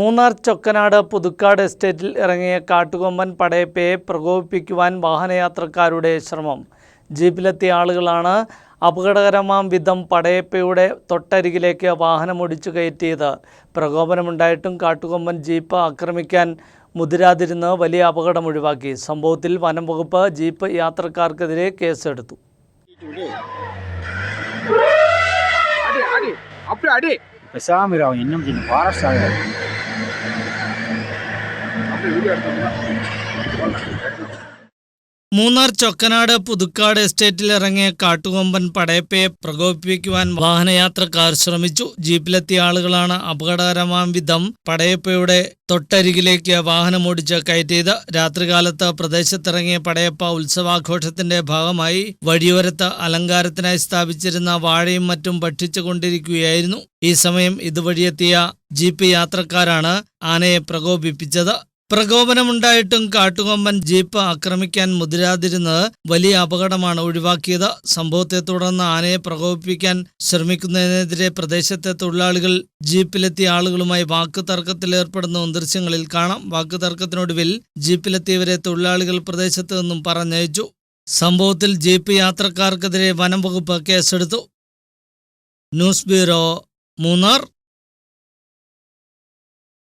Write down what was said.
മൂന്നാർ ചൊക്കനാട് പുതുക്കാട് എസ്റ്റേറ്റിൽ ഇറങ്ങിയ കാട്ടുകൊമ്പൻ പടയപ്പയെ പ്രകോപിപ്പിക്കുവാൻ വാഹനയാത്രക്കാരുടെ ശ്രമം. ജീപ്പിലെത്തിയ ആളുകളാണ് അപകടകരമാം വിധം പടയപ്പയുടെ തൊട്ടരികിലേക്ക് വാഹനമൊടിച്ചു കയറ്റിയത്. പ്രകോപനമുണ്ടായിട്ടും കാട്ടുകൊമ്പൻ ജീപ്പ് ആക്രമിക്കാൻ മുതിരാതിരുന്ന് വലിയ അപകടം ഒഴിവാക്കി. സംഭവത്തിൽ വനം വകുപ്പ് ജീപ്പ് യാത്രക്കാർക്കെതിരെ കേസെടുത്തു. അടി അടി അടി അടി. മൂന്നാർ ചൊക്കനാട് പുതുക്കാട് എസ്റ്റേറ്റിൽ ഇറങ്ങിയ കാട്ടുകൊമ്പൻ പടയപ്പയെ പ്രകോപിപ്പിക്കുവാൻ വാഹനയാത്രക്കാർ ശ്രമിച്ചു. ജീപ്പിലെത്തിയ ആളുകളാണ് അപകടകരമാം വിധം പടയപ്പയുടെ തൊട്ടരികിലേക്ക് വാഹനമോടിച്ച് കയറ്റിയത്. രാത്രികാലത്ത് പ്രദേശത്തിറങ്ങിയ പടയപ്പ ഉത്സവാഘോഷത്തിന്റെ ഭാഗമായി വഴിയോരത്ത് അലങ്കാരത്തിനായി സ്ഥാപിച്ചിരുന്ന വാഴയും മറ്റും ഭക്ഷിച്ചുകൊണ്ടിരിക്കുകയായിരുന്നു. ഈ സമയം ഇതുവഴിയെത്തിയ ജീപ്പ് യാത്രക്കാരാണ് ആനയെ പ്രകോപിപ്പിച്ചത്. പ്രകോപനമുണ്ടായിട്ടും കാട്ടുകൊമ്പൻ ജീപ്പ് ആക്രമിക്കാൻ മുതിരാതിരുന്നത് വലിയ അപകടമാണ് ഒഴിവാക്കിയത്. സംഭവത്തെ തുടർന്ന് ആനയെ പ്രകോപിപ്പിക്കാൻ ശ്രമിക്കുന്നതിനെതിരെ പ്രദേശത്തെ തൊഴിലാളികൾ ജീപ്പിലെത്തിയ ആളുകളുമായി വാക്കുതർക്കത്തിൽ ഏർപ്പെടുന്ന ദൃശ്യങ്ങളിൽ കാണാം. വാക്കുതർക്കത്തിനൊടുവിൽ ജീപ്പിലെത്തിയവരെ തൊഴിലാളികൾ പ്രദേശത്ത് നിന്നും പറഞ്ഞയച്ചു. സംഭവത്തിൽ ജീപ്പ് യാത്രക്കാർക്കെതിരെ വനം വകുപ്പ് കേസെടുത്തു. News bureau Munnar.